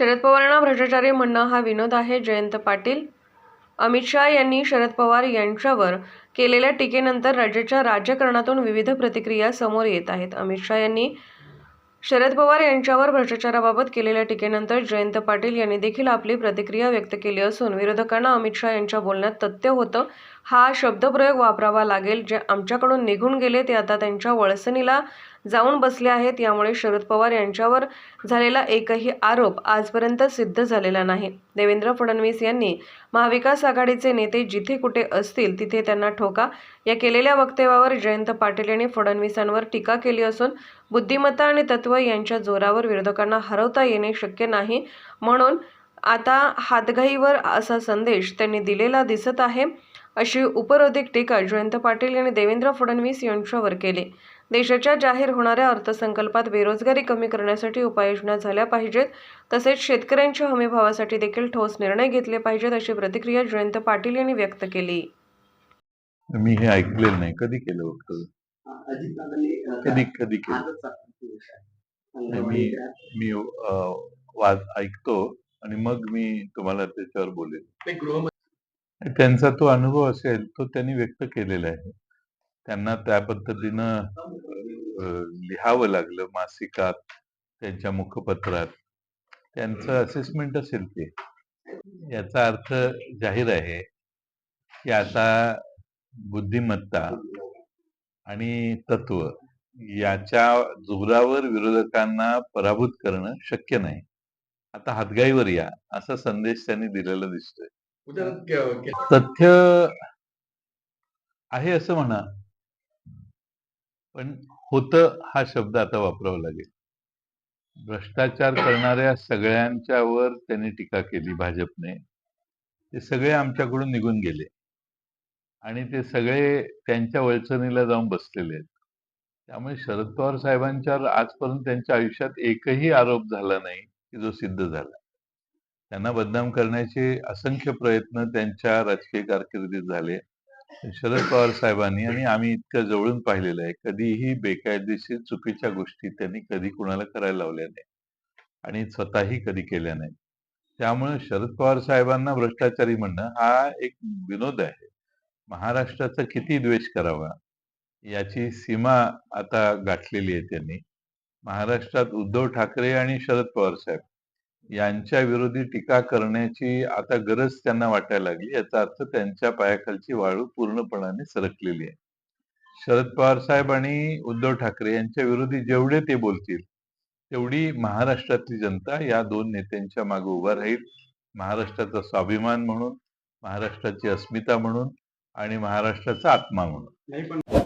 शरद पवारांना भ्रष्टाचारी म्हणणं हा विनोद आहे जयंत पाटील. अमित शहा यांनी शरद पवार यांच्यावर केलेल्या टीकेनंतर राज्याच्या राजकारणातून विविध प्रतिक्रिया समोर येत आहेत. अमित शहा यांनी शरद पवार यांच्यावर भ्रष्टाचाराबाबत केलेल्या टीकेनंतर जयंत पाटील यांनी देखील आपली प्रतिक्रिया व्यक्त केली असून विरोधकांना अमित शहा यांच्या बोलण्यात तथ्य होतं हा शब्दप्रयोग वापरावा लागेल. जे आमच्याकडून निघून गेले ते आता त्यांच्या वळसणीला जाऊन बसले आहेत. यामुळे शरद पवार यांच्यावर झालेला एकही आरोप आजपर्यंत सिद्ध झालेला नाही. देवेंद्र फडणवीस यांनी महाविकास आघाडीचे नेते जिथे कुठे असतील तिथे त्यांना ठोका. या केलेल्या वक्तव्यावर जयंत पाटील यांनी फडणवीसांवर टीका केली असून बुद्धिमत्ता आणि तत्व यांच्या जोरावर विरोधकांना हरवता येणे शक्य नाही. म्हणून आता हातघाईवर असा संदेश त्यांनी दिलेला दिसत आहे अशी उपरोधिक टीका जयंत पाटील यांनी देवेंद्र फडणवीस यांच्यावर केली. देशाच्या जाहीर होणाऱ्या अर्थसंकल्पात बेरोजगारी कमी करण्यासाठी उपाययोजना झाल्या पाहिजेत. तसेच शेतकऱ्यांच्या हमीभावासाठी देखील ठोस निर्णय घेतले पाहिजेत अशी प्रतिक्रिया जयंत पाटील यांनी व्यक्त केली. मी हे ऐकलेलं नाही. कधी केलं वक्तव्य कधी कधी केलं. मी मी वाद ऐकतो आणि मग मी तुम्हाला त्याच्यावर बोलेन. त्यांचा तो अनुभव असेल तो त्यांनी व्यक्त केलेला आहे. त्यांना त्या पद्धतीनं लिहावं लागलं मासिकात त्यांच्या मुखपत्रात. त्यांचं असेसमेंट असेल ते. याचा अर्थ जाहीर आहे की आता बुद्धिमत्ता आणि तत्व याच्या जोरावर विरोधकांना पराभूत करणं शक्य नाही. आता हातगाईवर या असा संदेश त्यांनी दिलेला दिसतोय. तथ्य आहे असं म्हणा पण होतं हा शब्द आता वापरावा लागेल. भ्रष्टाचार करणाऱ्या सगळ्यांच्यावर त्यांनी टीका केली भाजपने. ते सगळे आमच्याकडून निघून गेले. आणि ते सगळे त्यांच्या वळचणीला जाऊन बसलेले आहेत. त्यामुळे शरद पवार साहेबांच्यावर आजपर्यंत त्यांच्या आयुष्यात एकही आरोप झाला नाही की जो सिद्ध झाला. त्यांना बदनाम करण्याचे असंख्य प्रयत्न त्यांच्या राजकीय कारकिर्दीत झाले. शरद पवार साहेबांनी आणि आम्ही इतकं जवळून पाहिलेलं आहे कधीही बेकायदेशीर चुकीच्या गोष्टी त्यांनी कधी कुणाला करायला लावल्या नाही आणि स्वतःही कधी केल्या नाही. त्यामुळे शरद पवार साहेबांना भ्रष्टाचारी म्हणणं हा एक विनोद आहे. महाराष्ट्राचा किती द्वेष करावा याची सीमा आता गाठलेली आहे त्यांनी. महाराष्ट्रात उद्धव ठाकरे आणि शरद पवार साहेब. यांच्या विरोधी टीका करण्याची आता गरज त्यांना वाटायला लागली. याचा अर्थ त्यांच्या पायाखालची वाळू पूर्णपणाने सरकलेली आहे. शरद पवार साहेब आणि उद्धव ठाकरे यांच्या विरोधी जेवढे ते बोलतील तेवढी महाराष्ट्रातली जनता या दोन नेत्यांच्या मागे उभा राहील. महाराष्ट्राचा स्वाभिमान म्हणून महाराष्ट्राची अस्मिता म्हणून आणि महाराष्ट्राचा आत्मा म्हणून.